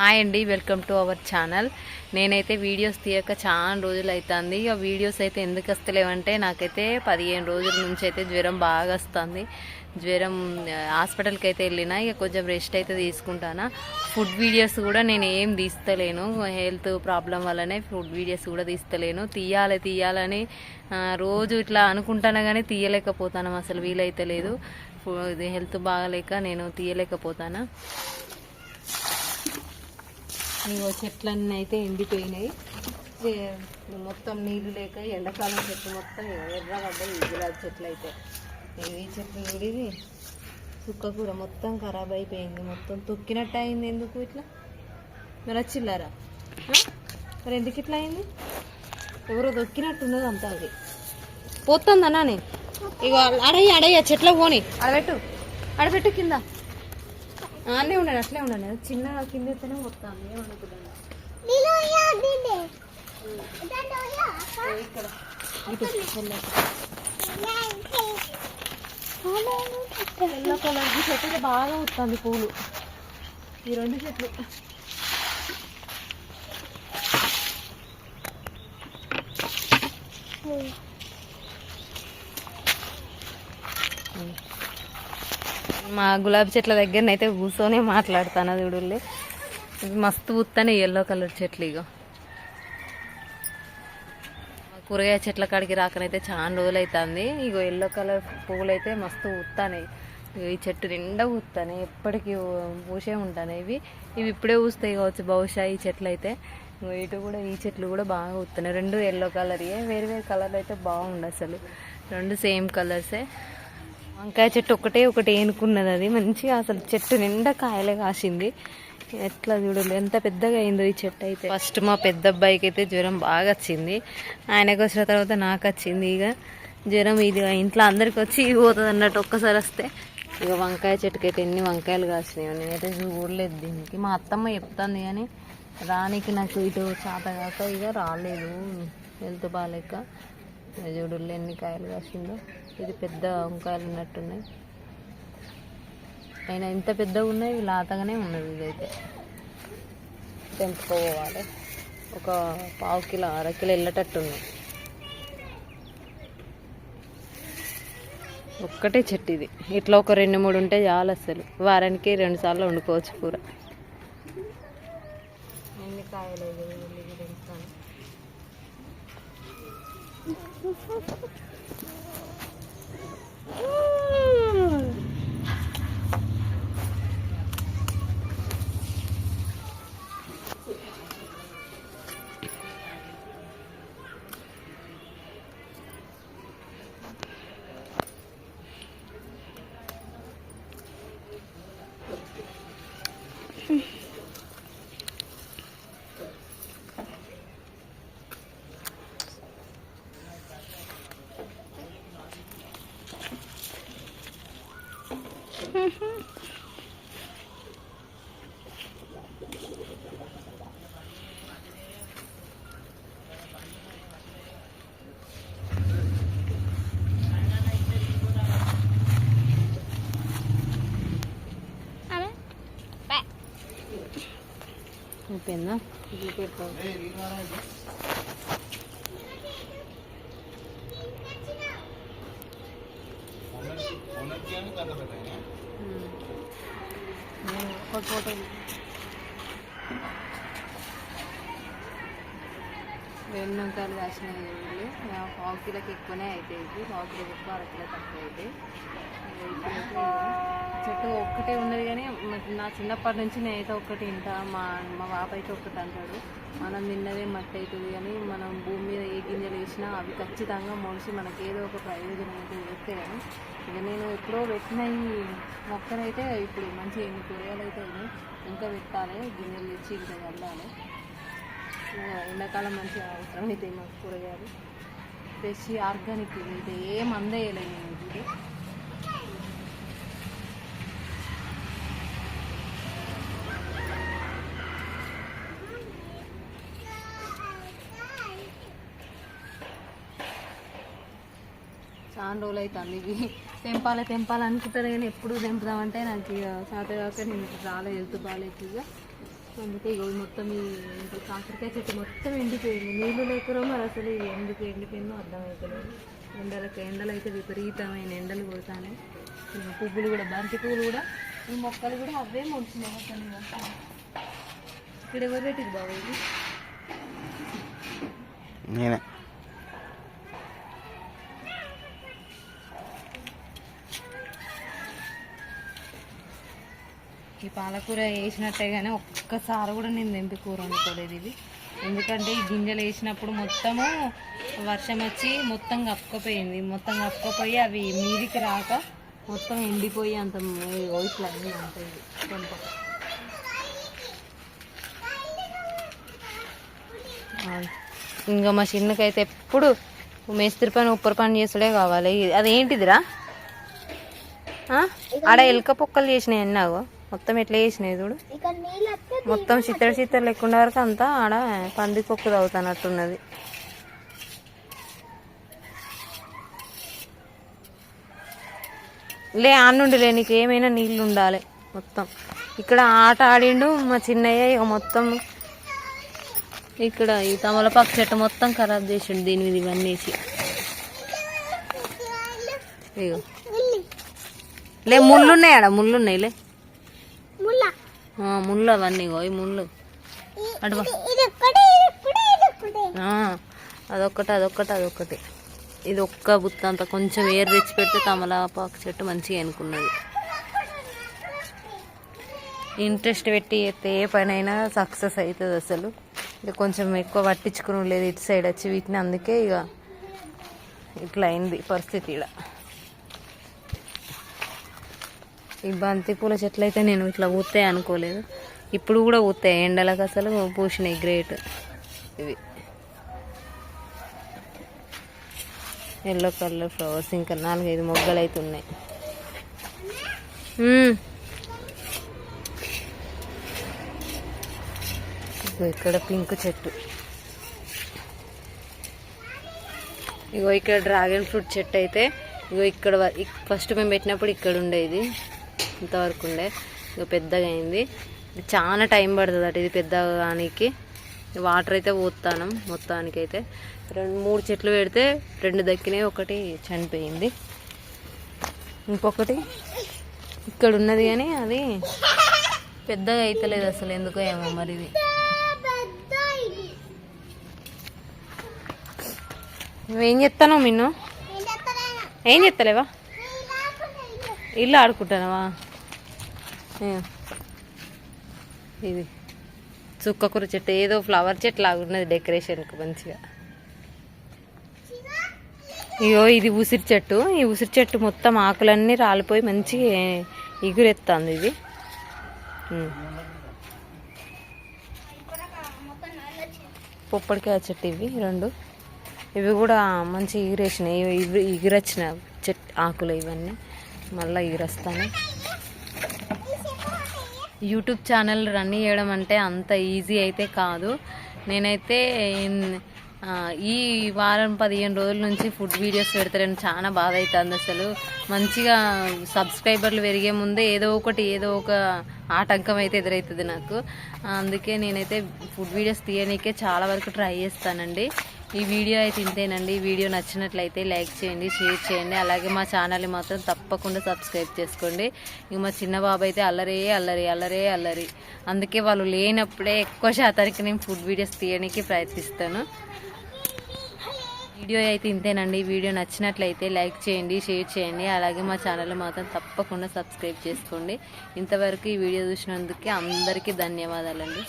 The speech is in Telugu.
హాయ్ అండి వెల్కమ్ టు అవర్ ఛానల్. నేనైతే వీడియోస్ తీయక చాలా రోజులు అవుతుంది ఇక వీడియోస్ అయితే ఎందుకు వస్తలేవంటే నాకైతే పదిహేను రోజుల నుంచి అయితే జ్వరం బాగా వస్తుంది. జ్వరం హాస్పిటల్కి అయితే వెళ్ళినా ఇక కొంచెం రెస్ట్ అయితే తీసుకుంటానా. ఫుడ్ వీడియోస్ కూడా నేను ఏం తీస్తలేను. హెల్త్ ప్రాబ్లం వల్లనే ఫుడ్ వీడియోస్ కూడా తీస్తలేను. తీయాలి తీయాలని రోజు ఇట్లా అనుకుంటాను కానీ తీయలేకపోతాను. అసలు వీలైతే లేదు ఫు- ఇది హెల్త్ బాగాలేక నేను తీయలేకపోతానా. ఇగో చెట్లన్నీ అయితే ఎండిపోయినాయి. మొత్తం నీళ్ళు లేక ఎండాకాలం చెట్లు మొత్తం ఎర్రగడ్డాయి ఈ గులాబీ చెట్లు అయితే. ఇవి చెట్లు కూడా ఇది చుక్క కూర మొత్తం ఖరాబ్ అయిపోయింది మొత్తం తొక్కినట్టు అయింది ఎందుకు ఇట్లా? మరి వచ్చిల్లారా మరి ఎందుకు ఇట్లా అయింది? ఎవరో దొక్కినట్టున్నది అంతా అది. పోతుందన్నా నేను? ఇక అడయ్య అడయ్య చెట్లకు పోని. అడబెట్టు అడబెట్టు కింద. అన్నీ ఉండండి అట్లే అది చిన్న కింద ఎత్తనే వస్తాను ఏమనుకుంటాను ఇక్కడ. Yellow colour. చెట్టు బాగా వస్తుంది పూలు. ఈ రెండు చెట్లు. మా గులాబీ చెట్ల దగ్గరనైతే కూర్చొని మాట్లాడతాను చూడులే మస్తు ఉత్తనే ఎల్లో కలర్ చెట్లు ఇగో. కూరగాయ చెట్ల కాడికి రాకనైతే చాలా రోజులు అవుతుంది ఇగో ఎల్లో కలర్ పువ్వులు అయితే మస్తు ఉత్తాయి ఈ చెట్టు నిండా ఉత్తాయి ఎప్పటికీ పూసే ఉంటాను ఇవి. ఇవి ఇప్పుడే పూస్తాయి కావచ్చు బహుశా ఈ చెట్లు అయితే ఇటు కూడా ఈ చెట్లు కూడా బాగా ఉత్తున్నాయి రెండు ఎల్లో కలర్ వేరు వేరు కలర్ అయితే బాగుండు అసలు రెండు సేమ్ కలర్సే వంకాయ చెట్టు ఒకటే ఒకటి ఏనుకున్నది అది. మంచిగా అసలు చెట్టు నిండా కాయలే కాసింది. ఎట్లా చూడలేదు ఎంత పెద్దగా అయిందో ఈ చెట్టు అయితే. ఫస్ట్ మా పెద్ద అబ్బాయికి అయితే జ్వరం బాగా వచ్చింది. ఆయనకు వచ్చిన తర్వాత నాకు వచ్చింది. ఇక జ్వరం ఇది ఇంట్లో అందరికి వచ్చి ఇది పోతుంది అన్నట్టు ఒక్కసారి వస్తే. ఇక వంకాయ చెట్టుకి అయితే ఎన్ని వంకాయలు కాసినాయో నేనైతే చూడలేదు దీనికి. మా అత్తమ్మ చెప్తాంది కానీ రానికి నాకు ఇటు చేత కాక ఇక రాలేదు. హెల్త్ బాగాలేక చూడుల్లో ఎన్ని కాయలు కాసిందో. ఇది పెద్ద వంకాయలు ఉన్నట్టున్నాయి. అయినా ఇంత పెద్దగా ఉన్నాయి ఇవి లాతగానే ఉన్నది ఇదైతే తెంపుకోవాలి. ఒక పావు కిలో అర కిలో వెళ్ళేటట్టు ఉన్నాయి ఒక్కటే చెట్టు ఇది. ఇట్లా ఒక రెండు మూడు ఉంటే చాలు అసలు వారానికి రెండు సార్లు వండుకోవచ్చు కూర. ఎన్ని కాయలు అయిపోయిందా ఇది పెడతాను ఒక ఫోటో రెండు వంకాయలు కాసినాయి ఇవి. ఆ, పావు కిలోకి ఎక్కువనే అవుతాయి ఇవి పావు కిలోకి ఎక్కువ అర కిలో తక్కువ అవుతాయి చెట్టు ఒక్కటే ఉన్నది కానీ నా చిన్నప్పటి నుంచి నేనైతే ఒక్కటి తింటా. మా మా బాప అయితే ఒక్కటి అంటాడు మనం తిన్నదే మట్టి అవుతుంది కానీ మనం భూమి మీద ఏ గింజలు వేసినా అవి ఖచ్చితంగా మొలిచి మనకి ఏదో ఒక ప్రయోజనం అయితే చేస్తే కానీ ఇక నేను ఎప్పుడో పెట్టిన ఈ మొక్కనైతే ఇప్పుడు మంచి ఎన్ని కూరగాయలు అయితే ఉన్నాయి ఇంకా పెట్టాలి. గింజలు తెచ్చి ఇంకా వెళ్ళాలి ఎండాకాలం మంచిగా అవసరం అయితే మాకు కూరగాయలు. ఫ్రెష్ ఆర్గానిక్ ఇది ఏం అందేయలేదు నేను ఇది చాలా రోజులు అవుతుంది ఇవి. తెంపాలి తెంపాలి అనుకుంటారు కానీ ఎప్పుడు తెంపుదామంటే నాకు ఇక చేత కాక నేను రాలే హెల్త్ బాగాలేదు ఇక. అందుకే ఇగో మొత్తం ఈ కాకరకాయ చెట్టు మొత్తం ఎండిపోయింది. నీళ్ళు లేకరో మరి అసలు ఎందుకు ఎండిపోయిందో అర్థమవుతలేదు. ఎండలకు ఎండలు అయితే విపరీతమైన ఎండలు కొడతానే. పువ్వులు కూడా బంతి పువ్వులు కూడా ఈ మొక్కలు కూడా అవే మొలిచినాయి అసలు ఇక్కడ ఎవరు పెట్టింది బాబు? ఇది నేనే. ఈ పాలకూర వేసినట్టే కానీ ఒక్కసారి కూడా నేను దింపి కూర వండుకోలేదు ఇది. ఎందుకంటే ఈ గింజలు వేసినప్పుడు మొత్తము వర్షం వచ్చి మొత్తం కప్పుకపోయింది. మొత్తం కప్పుకపోయి అవి మీదికి రాక మొత్తం ఎండిపోయి అంత ఓ ఇట్లా అయింది ఇంకా మా చిన్నకైతే ఎప్పుడు మేస్త్రి పని ఉప్పరి పని చేసుడే కావాలి. అదేంటిదిరా ఆడ ఎలుక పొక్కలు చేసినాయి అన్నాగో మొత్తం ఎట్లా చేసినాయి చూడు? మొత్తం చిత్తడి చిత్తడి లేకుండా వరకు అంతా ఆడ పంది పొక్కు తవ్వుతున్నట్టున్నది. లే ఆనుండి లే నీకు ఏమైనా నీళ్ళు ఉండాలి మొత్తం. ఇక్కడ ఆట ఆడిండు మా చిన్నయ్య ఇక మొత్తం ఇక్కడ ఈ తమలపాకు చెట్టు మొత్తం ఖరాబ్ చేసిండు దీని మీద ఇవన్నీ లే ముళ్ళు ఉన్నాయి ఆడ? ముళ్ళు ఉన్నాయి లే. ఆ, ముళ్ళు అవన్నీ ఈ ముళ్ళు. అదొక్కటి అదొక్కటి అదొక్కటి. ఇది ఒక్క బుత్త అంత కొంచెం ఏరు తెచ్చి పెడితే తమలపాకు చెట్టు మంచిగా అనుకున్నది ఇంట్రెస్ట్ పెట్టి చేస్తే ఏ పని అయినా సక్సెస్ అవుతుంది అసలు. ఇక కొంచెం ఎక్కువ పట్టించుకుని లేదు ఇటు సైడ్ వచ్చి వీటిని అందుకే ఇక ఇట్లా అయింది పరిస్థితి ఇక్కడ ఈ బంతి పూల చెట్లు అయితే నేను ఇట్లా ఊతాయి అనుకోలేదు. ఇప్పుడు కూడా ఊతాయి ఎండలకు అసలు పూసినాయి గ్రేట్. ఇవి. ఎల్లో కలర్ ఫ్లవర్స్ ఇంకా నాలుగైదు మొగ్గలు అయితే ఉన్నాయి ఇగో ఇక్కడ పింక్ చెట్టు. ఇగో ఇక్కడ డ్రాగన్ ఫ్రూట్ చెట్టు అయితే ఇగో ఇక్కడ ఫస్ట్ మేము పెట్టినప్పుడు ఇక్కడ ఉండేది. ఇంతవరకు ఉండే. ఇక పెద్దగా అయింది. చాలా టైం పడుతుంది అట ఇది పెద్దగా కానీకి వాటర్ అయితే పోతాను మొత్తానికి అయితే రెండు మూడు చెట్లు పెడితే రెండు దక్కినాయి ఒకటి చనిపోయింది. ఇంకొకటి ఇక్కడ ఉన్నది కానీ అది పెద్దగా అయితలేదు అసలు. ఎందుకో ఏమో మరి ఇది. నువ్వేం చెప్తాను మిన్ను? ఏం చెప్తలేవా ఇల్లు ఆడుకుంటానవా. ఇది. చుక్కకూర చెట్టు ఏదో ఫ్లవర్ చెట్టు లాగా ఉన్నది డెకరేషన్కి మంచిగా. ఇగో ఇది ఉసిరి చెట్టు. ఈ ఉసిరి చెట్టు మొత్తం ఆకులన్నీ రాలిపోయి మంచిగా ఎగురెత్తాంది ఇది. పొప్పడికాయ చెట్టు ఇవి రెండు. ఇవి కూడా మంచి ఎగిరేసినాయి. ఇవి ఎగిరొచ్చిన చెట్ ఆకులు ఇవన్నీ. మళ్ళీ ఎగిరొస్తాను. యూట్యూబ్ ఛానల్ రన్ చేయడం అంటే అంత ఈజీ అయితే కాదు. నేనైతే ఈ వారం పదిహేను రోజుల నుంచి ఫుడ్ వీడియోస్ పెడతాను చాలా బాధ అవుతుంది అసలు. మంచిగా సబ్స్క్రైబర్లు పెరిగే ముందే ఏదో ఒకటి ఏదో ఒక ఆటంకం అయితే ఎదురవుతుంది నాకు. అందుకే నేనైతే ఫుడ్ వీడియోస్ తీయనీకే చాలా వరకు ట్రై చేస్తానండి. ఈ వీడియో అయితే ఇంతేనండి. ఈ వీడియో నచ్చినట్లయితే లైక్ చేయండి షేర్ చేయండి. అలాగే మా ఛానల్ని మాత్రం తప్పకుండా సబ్స్క్రైబ్ చేసుకోండి. ఇక మా చిన్న బాబు అయితే అల్లరే అల్లరి అల్లరే అల్లరి. అందుకే వాళ్ళు లేనప్పుడే ఎక్కువ శాతానికి నేను ఫుడ్ వీడియోస్ తీయడానికి ప్రయత్నిస్తాను. వీడియో అయితే ఇంతేనండి. వీడియో నచ్చినట్లయితే లైక్ చేయండి షేర్ చేయండి. అలాగే మా ఛానల్ మాత్రం తప్పకుండా సబ్స్క్రైబ్ చేసుకోండి. ఇంతవరకు ఈ వీడియో చూసినందుకే అందరికీ ధన్యవాదాలండి.